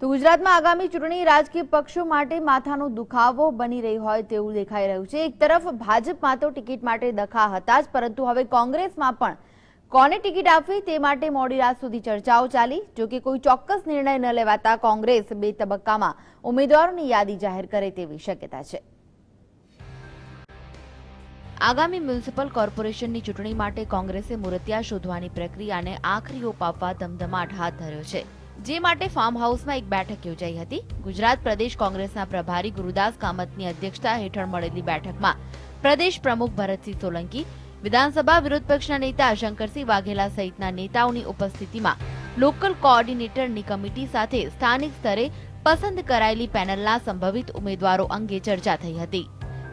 તો ગુજરાતમાં આગામી ચૂંટણી રાજકીય પક્ષો માટે માથાનો દુખાવો બની રહી હોય તેવું દેખાઈ રહ્યું છે. એક તરફ ભાજપમાં તો ટિકિટ માટે દખા હતા જ, પરંતુ હવે કોંગ્રેસમાં પણ. કોને ટિકિટ આપવી તે માટે મોડી રાત સુધી ચર્ચાઓ ચાલી. જો કે કોઈ ચોક્કસ નિર્ણય ન લેવાતા કોંગ્રેસ બે તબક્કામાં ઉમેદવારોની યાદી જાહેર કરે તેવી શક્યતા છે. આગામી મ્યુનિસિપલ કોર્પોરેશનની ચૂંટણી માટે કોંગ્રેસે મુરતિયા શોધવાની પ્રક્રિયાને આખરી ઓપ આપવા ધમધમાટ હાથ ધર્યો છે. જે માટે ફાર્મ હાઉસમાં એક બેઠક યોજાઈ હતી. ગુજરાત પ્રદેશ કોંગ્રેસના પ્રભારી ગુરુદાસ કામતની અધ્યક્ષતા હેઠળ મળેલી બેઠકમાં પ્રદેશ પ્રમુખ ભરતસિંહ સોલંકી, વિધાનસભા વિરોધ પક્ષના નેતા શંકરસિંહ વાઘેલા સહિતના નેતાઓની ઉપસ્થિતિમાં લોકલ કોઓર્ડિનેટરની કમિટી સાથે સ્થાનિક સ્તરે પસંદ કરાયેલી પેનલના સંભવિત ઉમેદવારો અંગે ચર્ચા થઈ હતી.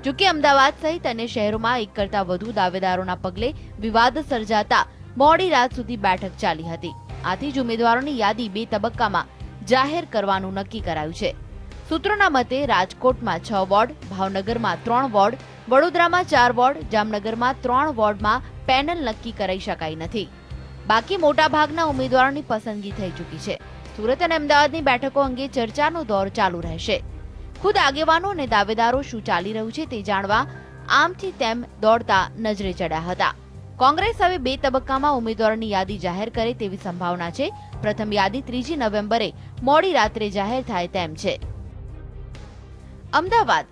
જોકે અમદાવાદ સહિત અન્ય શહેરોમાં એક કરતા વધુ દાવેદારોના પગલે વિવાદ સર્જાતા મોડી રાત સુધી બેઠક ચાલી હતી. આથી જ ઉમેદવારોની યાદી બે તબક્કામાં જાહેર કરવાનું નક્કી કરાયું છે. સૂત્રોના મતે રાજકોટમાં છ વોર્ડ, ભાવનગરમાં ત્રણ વોર્ડ, વડોદરામાં ચાર વોર્ડ, જામનગરમાં ત્રણ વોર્ડમાં પેનલ નક્કી કરાઈ શકાઈ નથી. બાકી મોટાભાગના ઉમેદવારોની પસંદગી થઈ ચૂકી છે. સુરત અને અમદાવાદની બેઠકો અંગે ચર્ચાનો દોર ચાલુ રહેશે. ખુદ આગેવાનો અને દાવેદારો શું ચાલી રહ્યું છે તે જાણવા આમથી તેમ દોડતા નજરે ચડ્યા હતા. કોંગ્રેસ હવે બે તબક્કામાં ઉમેદવારોની યાદી જાહેર કરે તેવી સંભાવના છે. પ્રથમ યાદી ત્રીજી નવેમ્બરે મોડી રાત્રે જાહેર થાય તેમ છે. અમદાવાદ.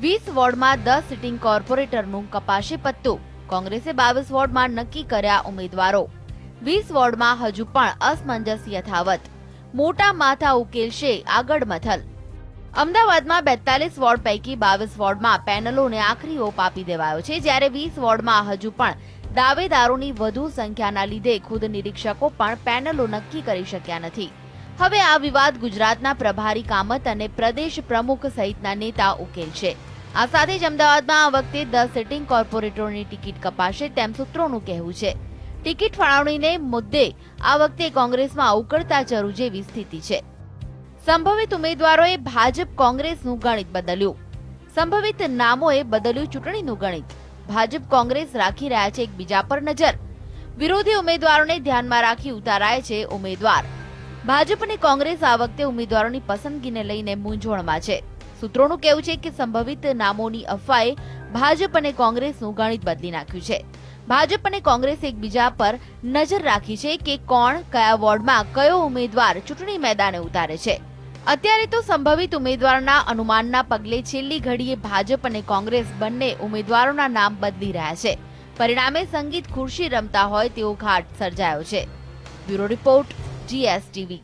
વીસ વોર્ડમાં દસ સિટિંગ કોર્પોરેટરનું કપાશે પત્તું. કોંગ્રેસે બાવીસ વોર્ડમાં નક્કી કર્યા ઉમેદવારો. વીસ વોર્ડમાં હજુ પણ અસમંજસ યથાવત. મોટા માથા ઉકેલશે આગળ મથલ. અમદાવાદમાં બેતાલીસ વોર્ડ પૈકી બાવીસ વોર્ડમાં પેનલોને આખરી ઓપ આપી દેવાયો છે. જ્યારે વીસ વોર્ડમાં હજુ પણ દાવેદારોની વધુ સંખ્યાના લીધે ખુદ નિરીક્ષકો પણ પેનલો નક્કી કરી શક્યા નથી. હવે આ વિવાદ ગુજરાતના પ્રભારી કામત અને પ્રદેશ પ્રમુખ સહિતના નેતા ઉકેલશે આ સાથે જ અમદાવાદમાં આ વખતે દસ સિટિંગ કોર્પોરેટરોની ટિકિટ કપાશે તેમ સૂત્રોનું કહેવું છે. ટિકિટ ફાળવણીને મુદ્દે આ વખતે કોંગ્રેસમાં ઉકળતા ચરુ જેવી સ્થિતિ છે. સંભવિત ઉમેદવારોએ ભાજપ કોંગ્રેસનું ગણિત બદલ્યું. સંભવિત નામોએ બદલ્યું ચૂંટણીનું ગણિત. ભાજપ કોંગ્રેસ રાખી રહ્યા છે એકબીજા પર નજર. વિરોધી ઉમેદવારોને ધ્યાનમાં રાખી ઉતારાય છે ઉમેદવાર. ભાજપ અને કોંગ્રેસ આ વખતે ઉમેદવારોની પસંદગીને લઈને મૂંઝવણમાં છે. સૂત્રોનું કહેવું છે કે સંભવિત નામોની અફવાએ ભાજપ અને કોંગ્રેસનું ગણિત બદલી નાખ્યું છે. ભાજપ અને કોંગ્રેસ એકબીજા પર નજર રાખી છે કે કોણ, કયા વોર્ડમાં કયો ઉમેદવાર ચૂંટણી મેદાને ઉતારે છે. અત્યારે તો સંભવિત ઉમેદવારના અનુમાનના પગલે છેલ્લી ઘડીએ ભાજપ અને કોંગ્રેસ બંને ઉમેદવારોના નામ બદલી રહ્યા છે. પરિણામે સંગીત ખુરશી રમતા હોય તેવો ઘાટ સર્જાયો છે. Bureau report, GSTV.